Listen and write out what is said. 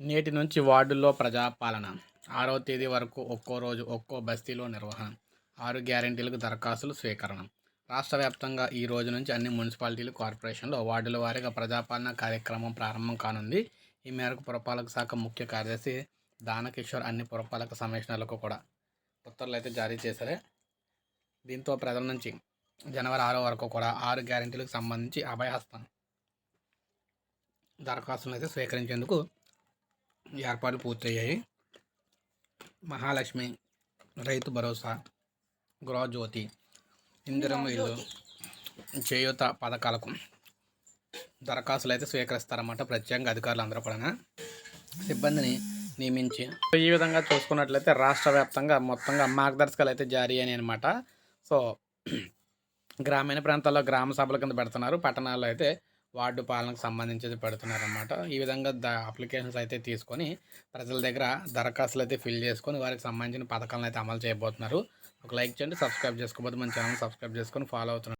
నేటి నుంచి వార్డుల్లో ప్రజాపాలన. ఆరవ తేదీ వరకు ఒక్కో రోజు ఒక్కో బస్తీలో నిర్వహణ. ఆరు గ్యారెంటీలకు దరఖాస్తులు స్వీకరణ. రాష్ట్ర వ్యాప్తంగా ఈ రోజు నుంచి అన్ని మున్సిపాలిటీలు కార్పొరేషన్లో వార్డుల వారీగా ప్రజాపాలన కార్యక్రమం ప్రారంభం కానుంది. ఈ మేరకు పురపాలక శాఖ ముఖ్య కార్యదర్శి దానకిషోర్ అన్ని పురపాలక కమిషనర్లకు కూడా ఉత్తర్వులు అయితే జారీ చేశారు. దీంతో ప్రజల నుంచి జనవరి ఆరో వరకు కూడా ఆరు గ్యారెంటీలకు సంబంధించి అభయహస్తం దరఖాస్తులను అయితే స్వీకరించేందుకు ఏర్పాట్లు పూర్తయ్యాయి. మహాలక్ష్మి రైతు భరోసా గృహజ్యోతి ఇందిరమ్మ ఇల్లు చేయూత పథకాలకు దరఖాస్తులు అయితే స్వీకరిస్తారన్నమాట. ప్రత్యేకంగా అధికారులు అందరూ కూడా సిబ్బందిని నియమించి ఈ విధంగా చూసుకున్నట్లయితే రాష్ట్ర వ్యాప్తంగా మొత్తంగా మార్గదర్శకాలు అయితే జారీ అయినాయి అనమాట సో గ్రామీణ ప్రాంతాల్లో గ్రామ సభల కింద పెడుతున్నారు. పట్టణాల్లో అయితే వార్డు పాలనకు సంబంధించి పెడుతున్నారు అన్నమాట ఈ విధంగా ద అప్లికేషన్స్ అయితే తీసుకొని ప్రజల దగ్గర దరఖాస్తులు అయితే ఫిల్ చేసుకొని వారికి సంబంధించిన పథకాలను అయితే అమలు చేయబోతున్నారు. ఒక లైక్ చేయండి సబ్స్క్రైబ్ చేసుకోకపోతే మన ఛానల్ సబ్స్క్రైబ్ చేసుకొని ఫాలో అవుతున్నారు